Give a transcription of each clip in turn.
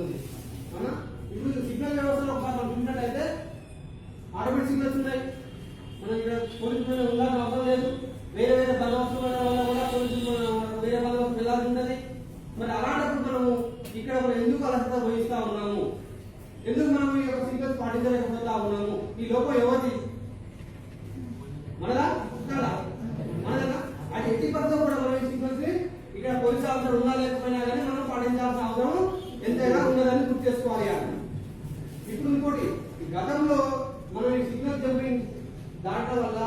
జరుగుతుంది అవునా ఇప్పుడు సిగ్నల్ వ్యవస్థలో ఒకసారి మనం చూసినట్టయితే ఆటోమేటిక్ సిగ్నల్స్ ఉన్నాయి మనం ఇక్కడ పోలీసులు ఉండాల్సిన అవసరం లేదు వేరే వేరే బందోబస్తు వల్ల కూడా పోలీసులు వేరే బందోబస్తు వెళ్ళాల్సి ఉంటుంది మరి అలాంటప్పుడు మనము ఇక్కడ మనం ఎందుకు అలసత వహిస్తా ఉన్నాము ఎందుకు మనం ఈ యొక్క సిగ్నల్స్ పాటించలేకపోతా ఉన్నాము ఈ లోపం ఎవరిది మనదా అది ఎట్టి పరిస్థితుల్లో కూడా మనం ఈ సిగ్నల్స్ని ఇక్కడ పోలీస్ ఆఫీసర్ ఉన్నా లేకపోయినా కానీ మనం పాటించాల్సిన అవసరం ఎంతైనా ఉన్నదని గుర్తు చేసుకోవాలి అని. ఇప్పుడు ఇంకోటి ఈ గతంలో మనం ఈ సిగ్నల్ జంపింగ్ దాటం వల్ల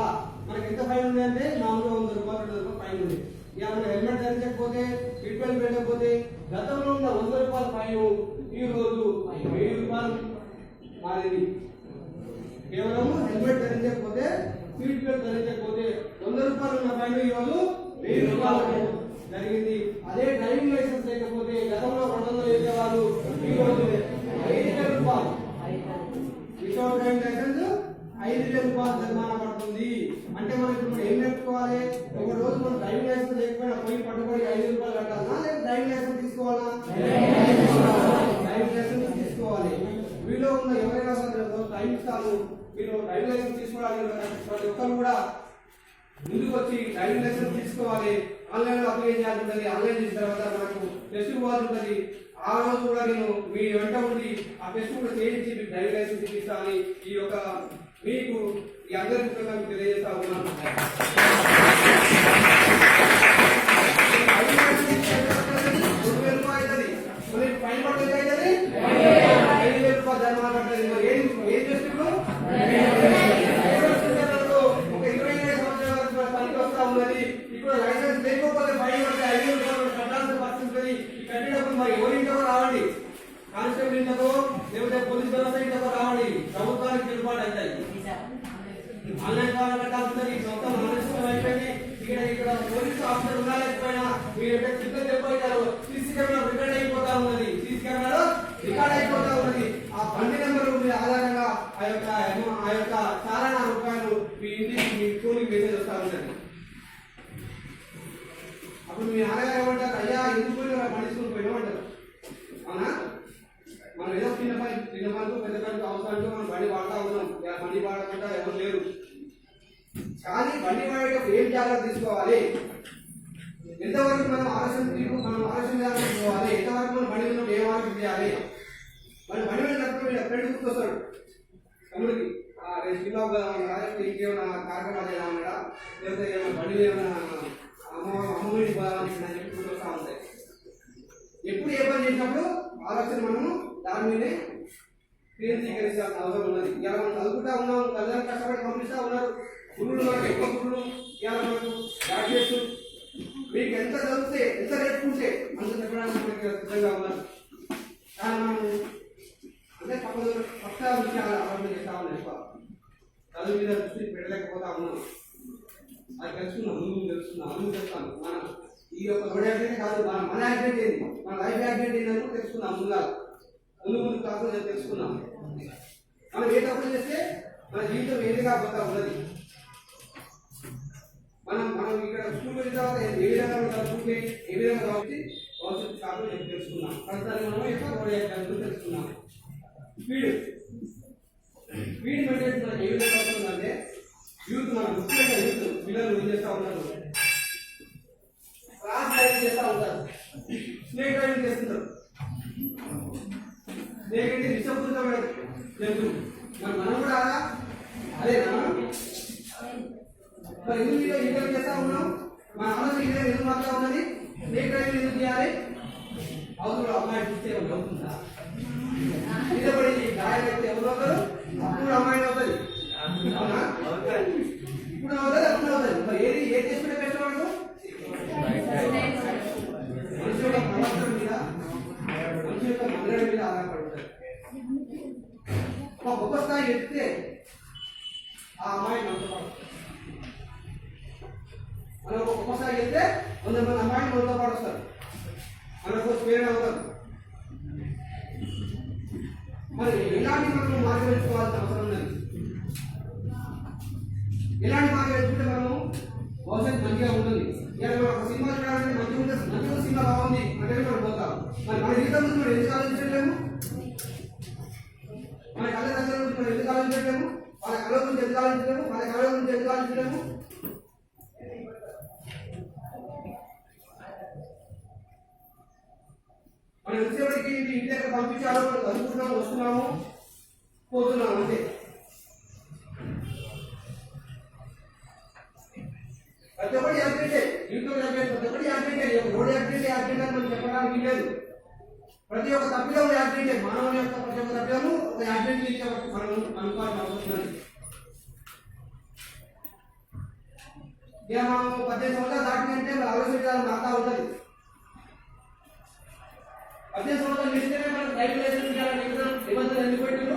మనకి ఎంత ఫైన్ ఉంది అంటే నాలుగు వందల రూపాయలు రెండు రూపాయలు ఫైన్ ఉంది ఇక మనం హెల్మెట్ ధరించకపోతే సీట్ బెల్ట్ పెట్టకపోతే గతంలో ఉన్న వంద రూపాయల ఫైన్ ఈ రోజు వెయ్యి రూపాయలు మారింది. కేవలం హెల్మెట్ ధరించకపోతే సీట్ బెల్ట్ ధరించకపోతే వంద రూపాయలు ఉన్న ఫైన్ ఈరోజు వెయ్యి రూపాయలు జరిగింది. అదే డ్రైవింగ్ లైసెన్స్ లేకపోతే గతంలో రెండు వందలు ఐదు వేల రూపాయలు జరిమానా పడుతుంది. అంటే మనం ఇప్పుడు ఏం నేర్చుకోవాలి? ఒక రోజు మనం డ్రైవింగ్ లైసెన్స్ లేకపోయినా పోయి పట్టుబడి ఐదు రూపాయలు కట్టాలనా లేదా డ్రైవింగ్ లైసెన్స్ తీసుకోవాలా? డ్రైవింగ్ లైసెన్స్ తీసుకోవాలి. వీళ్ళు ఉన్న ఎవరైనా సరే టైం ఇస్తాను మీరు డ్రైవింగ్ లైసెన్స్ తీసుకోవడానికి ప్రతి ఒక్కరు కూడా ముందుకు వచ్చి డ్రైవింగ్ లైసెన్స్ తీసుకోవాలి. ఆన్లైన్లో అప్లై చేయాల్సి ఉంటుంది. ఆన్లైన్ చేసిన తర్వాత మనకు టెస్ట్ పోవాల్సి ఉంటుంది. ఆ రోజు కూడా నేను మీ వెంట ఉండి ఆ టెస్ట్ కూడా చేయించి మీకు డ్రైవింగ్ లైసెన్స్ ఇప్పిస్తానని ఈ యొక్క మీకు ఈ అందరి తెలియజేస్తా ఉన్నాను. ఆఫీసర్ ఉన్నా లేకపోయినా మీరు ఎక్కడ చెప్పారు సీసీ కెమెరా రికార్డ్ అయిపోతా ఉన్నది. సీసీ రికార్డ్ అయిపోతా ఉన్నది. ఆ బండి నెంబర్ మీ ఆధారంగా ఆ యొక్క ఆ యొక్క చాలానా రూపాయలు మీ ఇంటికి మీ మెసేజ్ వస్తా ఉన్నది. అప్పుడు మీ నాన్నగారు ఏమంటారు? అయ్యా ఎందుకు పోయినా బండి తీసుకుని పోయినామంటారు అవునా? మనం ఏదో చిన్న పని చిన్న పనులు పెద్ద పనులు అవసరానికి మనం బండి వాడుతూ ఉన్నాం. బండి వాడకుండా ఎవరు లేరు. కానీ బండి వాడేటప్పుడు ఏం జాగ్రత్త తీసుకోవాలి? ఎంతవరకు మనం ఆలస్యం తీసు మనం ఆలస్యం తీసుకోవాలి ఎంతవరకు మనం బడి ఉన్నప్పుడు ఏం ఆలస్యం చేయాలి? మన బడి మీద నడుపుతూ వీళ్ళ ఫ్రెండ్ గుర్తొస్తాడు తమ్ముడికి ఆ రేపు జిల్లా రాజకీయ ఇంకేమైనా కార్యక్రమాలు ఏమైనా లేకపోతే ఏమైనా బడి ఏమైనా అమ్మ అమ్మఒడి చెప్పి గుర్తొస్తా ఉంటాయి. ఎప్పుడు ఏ పని చేసినప్పుడు ఆలోచన మనము దాని మీదే కేంద్రీకరించాల్సిన అవసరం ఉన్నది. ఇలా మనం చదువుకుంటా ఉన్నాం తల్లిదండ్రులు కష్టపడి పంపిస్తూ ఉన్నారు. గురువులు మనకు ఎక్కువ గురువులు ఇలా మనకు గ్రాడ్యుయేట్స్ మీకు ఎంత చదివితే ఎంత నేర్చుకుంటే అంత చెప్పడానికి సిద్ధంగా ఉన్నారు కానీ మనం అంటే పక్క పక్క విషయాలు అవన్నీ చేస్తామని ఉన్నాం ఎక్కువ. చదువు మీద దృష్టి పెట్టలేకపోతా ఉన్నాం అది తెలుసుకున్నాం ముందు తెలుసుకున్నాం ముందు తెలుస్తాను మన ఈ యొక్క రోడ్ యాక్సిడెంట్ కాదు మన మన యాక్సిడెంట్ ఏంది? మన లైఫ్ యాక్సిడెంట్ ఏందని కూడా తెలుసుకున్నాం ముందుగా ముందు ముందు క్లాసులో తెలుసుకున్నాం. మనం ఏ తప్పులు చేస్తే మన జీవితం ఏదిగా పోతా ఉన్నది? మనం మనం ఇక్కడ స్కూల్ వెళ్ళిన తర్వాత ఏ విధంగా మనం చదువుకుంటే ఏ విధంగా కాబట్టి భవిష్యత్తు కాకుండా నేను తెలుసుకున్నాం ప్రస్తుతానికి మనం ఎక్కువ రోడ్ తెలుసుకున్నాం స్పీడ్ స్పీడ్ మెయింటెనెన్స్ మనం ఏ విధంగా అవుతుందంటే యూత్ మనం ముఖ్యంగా యూత్ పిల్లలు ఏం చేస్తూ ఉంటారు. క్లాస్ డ్రైవింగ్ చేస్తూ ఉంటారు. స్నేక్ డ్రైవింగ్ చేస్తుంటారు స్నేక్ అంటే విషపూరితమైన జంతువు మరి మనం కూడా అదే మనం మరి ఎందుకు ఇలా ఇంటర్ చేస్తా ఉన్నాం. మన ఆలోచన ఇక్కడ ఎందుకు మాత్రం ఉన్నది స్నేక్ డ్రైవింగ్ ఎందుకు చేయాలి? అవతల అమ్మాయి చూస్తే అవుతుందా నిలబడి గాయం అయితే ఎవరు అవుతారు అప్పుడు అమ్మాయి అవుతుంది అవునా? ఇప్పుడు అవుతుంది అప్పుడు అవుతుంది మరి ఏది ఏది చేసుకుంటే బెస్ట్ వాడు మనిషి యొక్క ప్రవర్తన మీద మనిషి యొక్క మన్నడ మీద ఆధారపడుతుంది. ఉంటుంది గొప్ప స్థాయి ఎత్తితే ఆ అమ్మాయి నమ్మకం మనం ఒక్కసారి వెళ్తే వంద మంది అమ్మాయిలు మనతో పాటు వస్తారు. మనకు స్పేడ్ అవుతారు. మరి ఎలాంటి మనం మార్గం ఎంచుకోవాల్సిన అవసరం లేదు. ఎలాంటి మార్గం ఎంచుకుంటే మనము భవిష్యత్తు మంచిగా ఉంటుంది. ఇలా మనం ఒక సినిమా చూడాలంటే మంచి ఉంటే మంచి సినిమా బాగుంది అంటే మనం పోతాం మరి మన జీవితం గురించి మనం ఎందుకు ఆలోచించట్లేము? మన కళ్ళ దగ్గర గురించి మనం ఎందుకు ఆలోచించలేము వాళ్ళ కళ గురించి ఎందుకు ఆలోచించలేము వాళ్ళ కళ గురించి ఎందుకు ఆలోచించలేము ఇంటి ఇంటి దగ్గర పంపించాలో మనం వస్తున్నాము పోతున్నాము అంతే. ప్రతి ఒక్కటి యాక్సిడెంటే ఇంట్లో యాక్సిడెంట్ ప్రతి ఒక్కటి యాక్సిడెంటే రోడ్ యాక్సిడెంట్ యాక్సిడెంట్ అని మనం చెప్పడానికి లేదు. ప్రతి ఒక్క తప్పిదం యాక్సిడెంటే మానవుని యొక్క ప్రతి ఒక్క తప్పిదము ఒక యాక్సిడెంట్ నుంచి మనం అనుకోవాల్సిన అవసరం ఉంది మనం పద్దెనిమిది సంవత్సరాలు దాటినంటే మన ఆలోచన విధానం మారుతా ఉంటుంది. అదే సంవత్సరం ఇస్తేనే మనం డ్రైవింగ్ లైసెన్స్ ఇవ్వాలని నిబంధన ఎందుకు పెట్టారు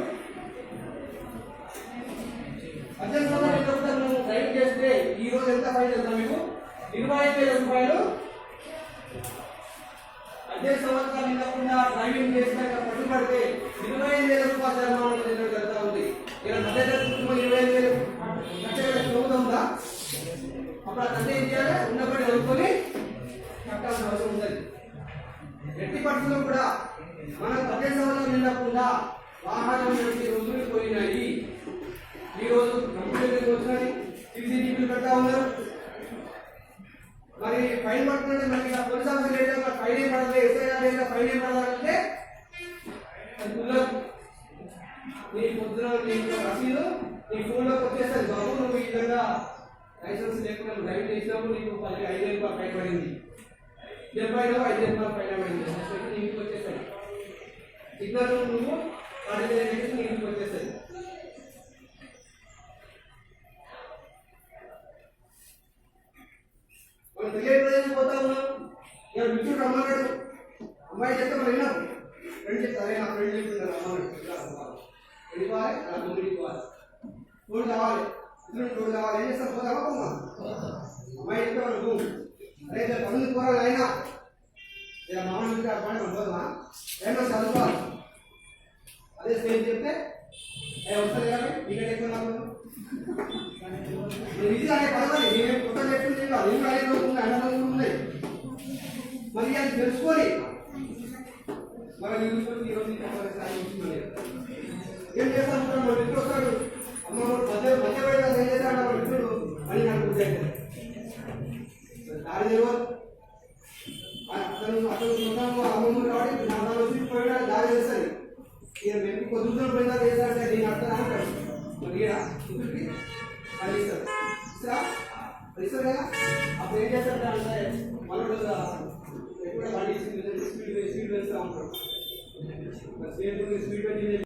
అదే సంవత్సరం ఇంతకుముందు నువ్వు డ్రైవింగ్ చేస్తే ఈ రోజు ఎంత ఫైన్ తెలుసా మీకు? ఇరవై ఐదు వేల రూపాయలు. అదే సంవత్సరం ఇవ్వకుండా డ్రైవింగ్ చేసినాక పట్టుబడితే ఇరవై ఐదు వేల రూపాయల జరిమానా చెల్లించడం జరుగుతూ ఉంది? ఇలా మధ్యతరగతి కుటుంబం ఇరవై ఐదు వేలు కట్టే స్తోమత ఉందా? అప్పుడు ఆ తండ్రి ఏం చేయాలి? ఉన్నప్పుడు చదువుకొని కట్టాల్సిన అవసరం ఉంటుంది ఎట్టి పరిస్థితుల్లో కూడా మన ప్రదేశంలో సంవత్సరాలు నిండకుండా వాహనం నడిపే పోయినాయి. ఈ రోజు కంప్యూటర్ వచ్చినాయి సీసీటీవీలు పెడతా ఉన్నారు. మరి ఫైన్ పడుతుంటే మనకి పోలీస్ ఆఫీసర్ లేదా ఫైన్ ఏం పడదు ఎస్ఐ లేదా ఫైన్ ఏం పడాలంటే నీ పొద్దున నీ రసీదు నీ ఫోన్లోకి వచ్చేస్తుంది బాబు నువ్వు ఈ విధంగా లైసెన్స్ లేకుండా డ్రైవ్ చేసినప్పుడు నీకు పది ఐదు వేలు రూపాయలు ఫైన్ పడింది. డెబ్బై ఐదు ఐదు వేలు రూపాయలు ఫైన్ పడింది వచ్చేసి నీ ఇంటికి వచ్చేస్తాయి సిగ్నల్ నువ్వు వాడి దగ్గర చేసి నీ ఇంటికి వచ్చేస్తుంది మనం తెలియని ప్రదేశం పోతా ఉన్నాం ఇక మిత్రుడు రమ్మన్నాడు అమ్మాయి చెప్తే మనం విన్నాం ఫ్రెండ్ చెప్తే అరే నా ఫ్రెండ్ చెప్తున్నారు రమ్మన్నాడు వెళ్ళిపోవాలి అలా ముందుకు పోవాలి తోడు కావాలి మిత్రుడు తోడు కావాలి ఏం చేస్తాం పోతావా పోమా అమ్మాయి చెప్తే మనం భూమి అరే ఇలా పనులు పోరాలి అయినా. ఇలా మామూలు ఇంటికి ఆ పని మనం పోదామా ఏమన్నా చదువుకోవాలి అదే స్టేజ్ చెప్తే ఏ వస్తుంది కానీ టికెట్ ఎక్కువ నాకు. నేను ఇది అనే పదవి నేను కొత్త చెప్తుంది కాదు. ఇంకా ఉన్నాయి ఐదు ఉన్నాయి మరి అది తెలుసుకొని మరి ఈ రోజు ఏం చేస్తాను మన మిత్రుడు వస్తాడు అమ్మ మధ్య మధ్య వేళ ఏం చేస్తాడు మన మిత్రుడు అని నాకు కొద్ది దూరం పోయినా చేస్తాడంటే నేను అర్థం అంటాడు మరి ఇంటికి అది ఇస్తారు? ఇస్తారా? ఇస్తారు? కదా అప్పుడు ఏం చేస్తాడంటే అంటే మనకు ఎక్కువ బండి స్పీడ్ స్పీడ్ వేస్తూ ఉంటాడు స్పీడ్ స్పీడ్